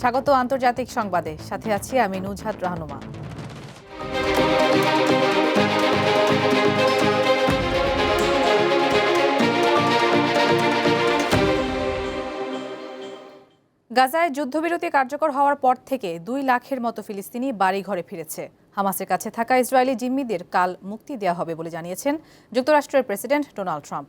স্বাগত আন্তর্জাতিক সংবাদে। সাথে আছি আমি নুজহাত রাহনুমা। গাজায় যুদ্ধবিরতি কার্যকর হওয়ার পর থেকে দুই লাখের মতো ফিলিস্তিনি বাড়ি ঘরে ফিরেছে। হামাসের কাছে থাকা ইসরায়েলি জিম্মিদের কাল মুক্তি দেওয়া হবে বলে জানিয়েছেন যুক্তরাষ্ট্রের প্রেসিডেন্ট ডোনাল্ড ট্রাম্প।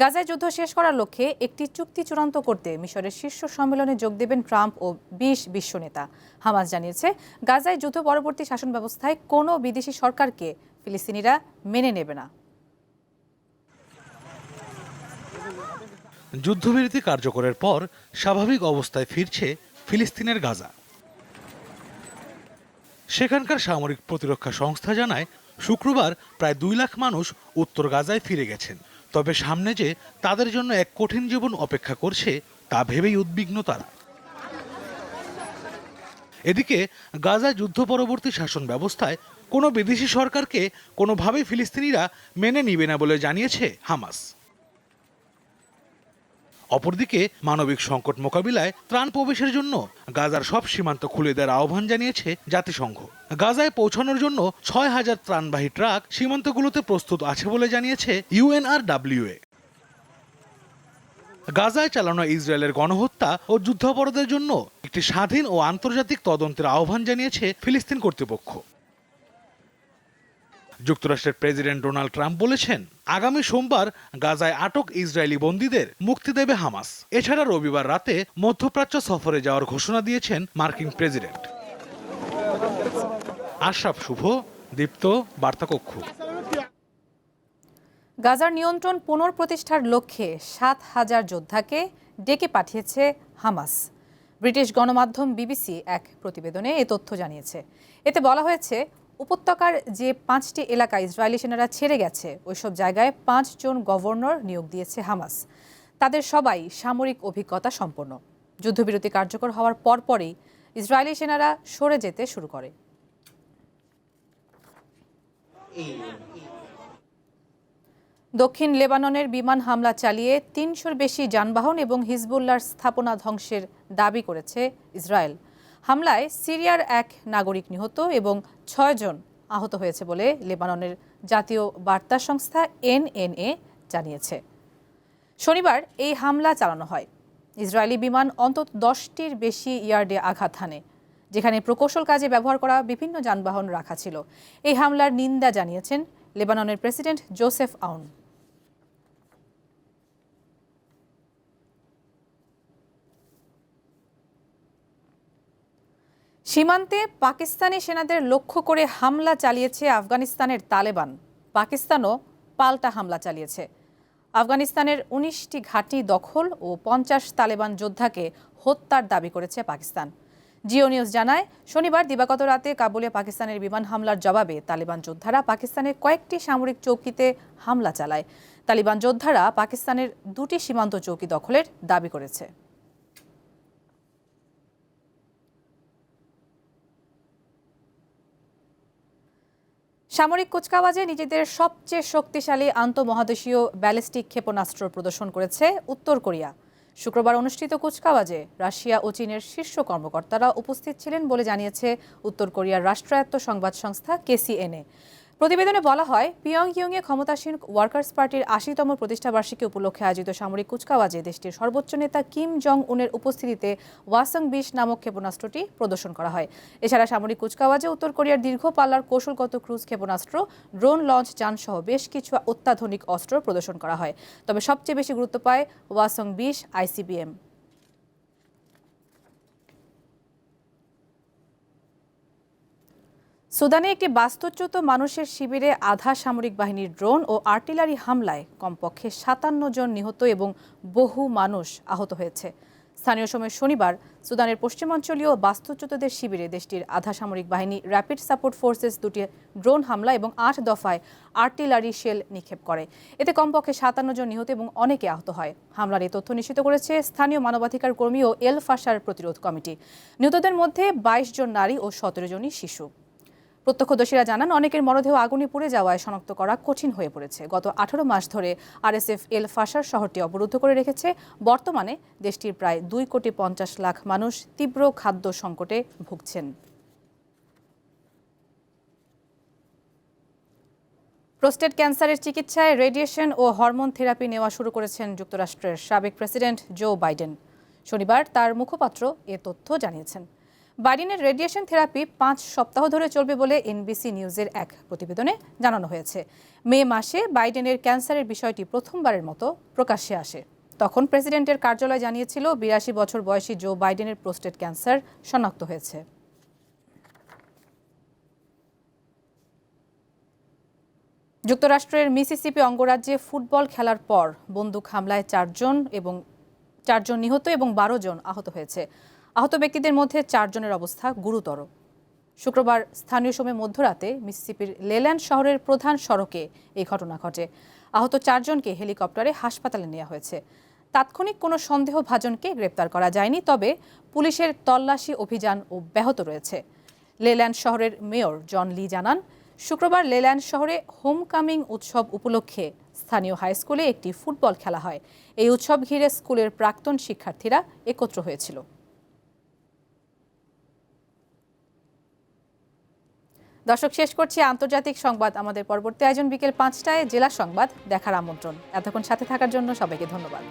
গাজায় যুদ্ধ শেষ করার লক্ষ্যে একটি চুক্তি চূড়ান্ত করতে মিশরের শীর্ষ সম্মেলনে যোগ দেবেন ট্রাম্প ও বিশ বিশ্ব নেতা হামাস জানিয়েছে, গাজায় যুদ্ধ পরবর্তী শাসন ব্যবস্থায় কোনো বিদেশি সরকারকে ফিলিস্তিনিরা মেনে নেবে না। যুদ্ধবিরতি কার্যকরের পর স্বাভাবিক অবস্থায় ফিরছে ফিলিস্তিনের গাজা। সেখানকার সামরিক প্রতিরক্ষা সংস্থা জানায়, শুক্রবার প্রায় দুই লাখ মানুষ উত্তর গাজায় ফিরে গেছেন। তবে সামনে যে তাদের জন্য এক কঠিন জীবন অপেক্ষা করছে, তা ভেবেই উদ্বিগ্ন তারা। এদিকে গাজায় যুদ্ধ পরবর্তী শাসন ব্যবস্থায় কোনো বিদেশি সরকারকে কোনোভাবেই ফিলিস্তিনিরা মেনে নিবে না বলে জানিয়েছে হামাস। অপরদিকে মানবিক সংকট মোকাবিলায় ত্রাণ প্রবেশের জন্য গাজার সব সীমান্ত খুলে দেওয়ার আহ্বান জানিয়েছে জাতিসংঘ। গাজায় পৌঁছানোর জন্য ছয় হাজার ত্রাণবাহী ট্রাক সীমান্তগুলোতে প্রস্তুত আছে বলে জানিয়েছে ইউএনআরডাব্লিউএ গাজায় চালানো ইসরায়েলের গণহত্যা ও যুদ্ধাপরাধের জন্য একটি স্বাধীন ও আন্তর্জাতিক তদন্তের আহ্বান জানিয়েছে ফিলিস্তিন কর্তৃপক্ষ। যুক্তরাষ্ট্রের প্রেসিডেন্ট ডোনাল্ড ট্রাম্প বলেছেন, আগামী সোমবার গাজায় আটক ইসরায়েলি বন্দীদের মুক্তি দেবে হামাস। এছাড়া রবিবার রাতে মধ্যপ্রাচ্য সফরে যাওয়ার ঘোষণা দিয়েছেন মার্কিন প্রেসিডেন্ট। আশরাফ শুভ, দীপ্ত, বার্তাকক্ষ। গাজার নিয়ন্ত্রণ পুনঃপ্রতিষ্ঠার লক্ষ্যে সাত হাজার যোদ্ধাকে ডেকে পাঠিয়েছে হামাস। ব্রিটিশ গণমাধ্যম বিবিসি এক প্রতিবেদনে এ তথ্য জানিয়েছে। এতে বলা হয়েছে উপত্যকার যে পাঁচটি এলাকা ইসরায়েলি সেনারা ছেড়ে গেছে, ওইসব জায়গায় পাঁচজন গভর্নর নিয়োগ দিয়েছে হামাস। তাদের সবাই সামরিক অভিজ্ঞতা সম্পন্ন। যুদ্ধবিরতি কার্যকর হওয়ার পরপরই ইসরায়েলি সেনারা সরে যেতে শুরু করে। দক্ষিণ লেবাননের বিমান হামলা চালিয়ে তিনশোর বেশি যানবাহন এবং হিজবুল্লার স্থাপনা ধ্বংসের দাবি করেছে ইসরায়েল। হামলায় সিরিয়ার এক নাগরিক নিহত এবং ছয়জন আহত হয়েছে বলে লেবাননের জাতীয় বার্তা সংস্থা এনএনএ জানিয়েছে। শনিবার এই হামলা চালানো হয়। ইসরায়েলি বিমান অন্তত দশটির বেশি ইয়ার্ডে আঘাত হানে, যেখানে প্রকৌশল কাজে ব্যবহার করা বিভিন্ন যানবাহন রাখা ছিল। এই হামলার নিন্দা জানিয়েছেন লেবাননের প্রেসিডেন্ট জোসেফ আউন। সীমান্তে পাকিস্তানি সেনাদের লক্ষ্য করে হামলা চালিয়েছে আফগানিস্তানের তালেবান। পাকিস্তানও পাল্টা হামলা চালিয়েছে। আফগানিস্তানের উনিশটি ঘাঁটি দখল ও পঞ্চাশ তালেবান যোদ্ধাকে হত্যার দাবি করেছে পাকিস্তান। জিও নিউজ জানায়, শনিবার দিবাগত রাতে কাবুলে পাকিস্তানের বিমান হামলার জবাবে তালেবান যোদ্ধারা পাকিস্তানের কয়েকটি সামরিক চৌকিতে হামলা চালায়। তালিবান যোদ্ধারা পাকিস্তানের দুটি সীমান্ত চৌকি দখলের দাবি করেছে। সামরিক কুচকাওয়াজে নিজেদের সবচেয়ে শক্তিশালী আন্তঃমহাদেশীয় ব্যালিস্টিক ক্ষেপণাস্ত্র প্রদর্শন করেছে উত্তর কোরিয়া। শুক্রবার অনুষ্ঠিত কুচকাওয়াজে রাশিয়া ও চীনের শীর্ষ কর্মকর্তারা উপস্থিত ছিলেন বলে জানিয়েছে উত্তর কোরিয়ার রাষ্ট্রায়ত্ত সংবাদ সংস্থা কেসিএনএ। প্রতিবেদনে বলা হয় পিয়ং ইয়ংয়ে ক্ষমতাসীন ওয়ার্কার্স পার্টির আশিতম প্রতিষ্ঠাবার্ষিকী উপলক্ষে আয়োজিত সামরিক কুচকাওয়াজে দেশটির সর্বোচ্চ নেতা কিম জং উনের উপস্থিতিতে ওয়াসং বিশ নামক ক্ষেপণাস্ত্রটি প্রদর্শন করা হয়। এছাড়া সামরিক কুচকাওয়াজে উত্তর কোরিয়ার দীর্ঘ পাল্লার কৌশলগত ক্রুজ ক্ষেপণাস্ত্র, ড্রোন লঞ্চ, যানসহ বেশ কিছু অত্যাধুনিক অস্ত্র প্রদর্শন করা হয়। তবে সবচেয়ে বেশি গুরুত্ব পায় ওয়াসং বিশ আইসিবিএম। সুদানে একটি বাস্তুচ্যুত মানুষের শিবিরে আধা সামরিক বাহিনীর ড্রোন ও আর্টিলারি হামলায় কমপক্ষে সাতান্ন জন নিহত এবং বহু মানুষ আহত হয়েছে। স্থানীয় সময় শনিবার সুদানের পশ্চিমাঞ্চলীয় বাস্তুচ্যুতদের শিবিরে দেশটির আধা সামরিক বাহিনী র্যাপিড সাপোর্ট ফোর্সেস দুটি ড্রোন হামলা এবং আট দফায় আর্টিলারি শেল নিক্ষেপ করে। এতে কমপক্ষে সাতান্ন জন নিহত এবং অনেকে আহত হয়। হামলার এই তথ্য নিশ্চিত করেছে স্থানীয় মানবাধিকার কর্মী ও এল ফাশার প্রতিরোধ কমিটি। নিহতদের মধ্যে বাইশ জন নারী ও সতেরো জনই শিশু। প্রত্যক্ষদর্শীরা জানান, অনেকের মরদেহ আগুনে পুড়ে যাওয়ায় শনাক্ত করা কঠিন হয়ে পড়েছে। গত আঠারো মাস ধরে আরএসএফ এল ফাশার শহরটি অবরুদ্ধ করে রেখেছে। বর্তমানে দেশটির প্রায় দুই কোটি পঞ্চাশ লাখ মানুষ তীব্র খাদ্য সংকটে ভুগছেন। প্রোস্টেট ক্যান্সারের চিকিৎসায় রেডিয়েশন ও হরমোন থেরাপি নেওয়া শুরু করেছেন যুক্তরাষ্ট্রের সাবেক প্রেসিডেন্ট জো বাইডেন। শনিবার তার মুখপাত্র এ তথ্য জানিয়েছেন। বাইডেনের রেডিয়েশন থেরাপি পাঁচ সপ্তাহ ধরে চলবে বলে এনবিসি নিউজের এক প্রতিবেদনে জানানো হয়েছে। মে মাসে বাইডেনের ক্যান্সারের বিষয়টি প্রথমবারের মতো প্রকাশ্যে আসে। তখন প্রেসিডেন্টের কার্যালয় জানিয়েছিল, বিরাশি বছর বয়সী জো বাইডেনের প্রোস্টেট ক্যান্সার শনাক্ত হয়েছে। যুক্তরাষ্ট্রের মিসিসিপি অঙ্গরাজ্যে ফুটবল খেলার পর বন্দুক হামলায় চারজন এবং চারজন নিহত এবং বারো জন আহত হয়েছে। আহত ব্যক্তিদের মধ্যে চারজনের অবস্থা গুরুতর। শুক্রবার স্থানীয় সময় মধ্যরাতে মিসিসিপির লেল্যান্ড শহরের প্রধান সড়কে এই ঘটনা ঘটে। আহত চারজনকে হেলিকপ্টারে হাসপাতালে নেওয়া হয়েছে। তাৎক্ষণিক কোনো সন্দেহভাজনকে গ্রেপ্তার করা যায়নি, তবে পুলিশের তল্লাশি অভিযান অব্যাহত রয়েছে। লেল্যান্ড শহরের মেয়র জন লি জানান, শুক্রবার লেল্যান্ড শহরে হোমকামিং উৎসব উপলক্ষে স্থানীয় হাই স্কুলে একটি ফুটবল খেলা হয়। এই উৎসব ঘিরে স্কুলের প্রাক্তন শিক্ষার্থীরা একত্র হয়েছিল। দর্শক, শেষ করছি আন্তর্জাতিক সংবাদ। আমাদের পরবর্তী আয়োজন বিকেল পাঁচটায় জেলা সংবাদ দেখার আমন্ত্রণ। এতক্ষণ সাথে থাকার জন্য সবাইকে ধন্যবাদ।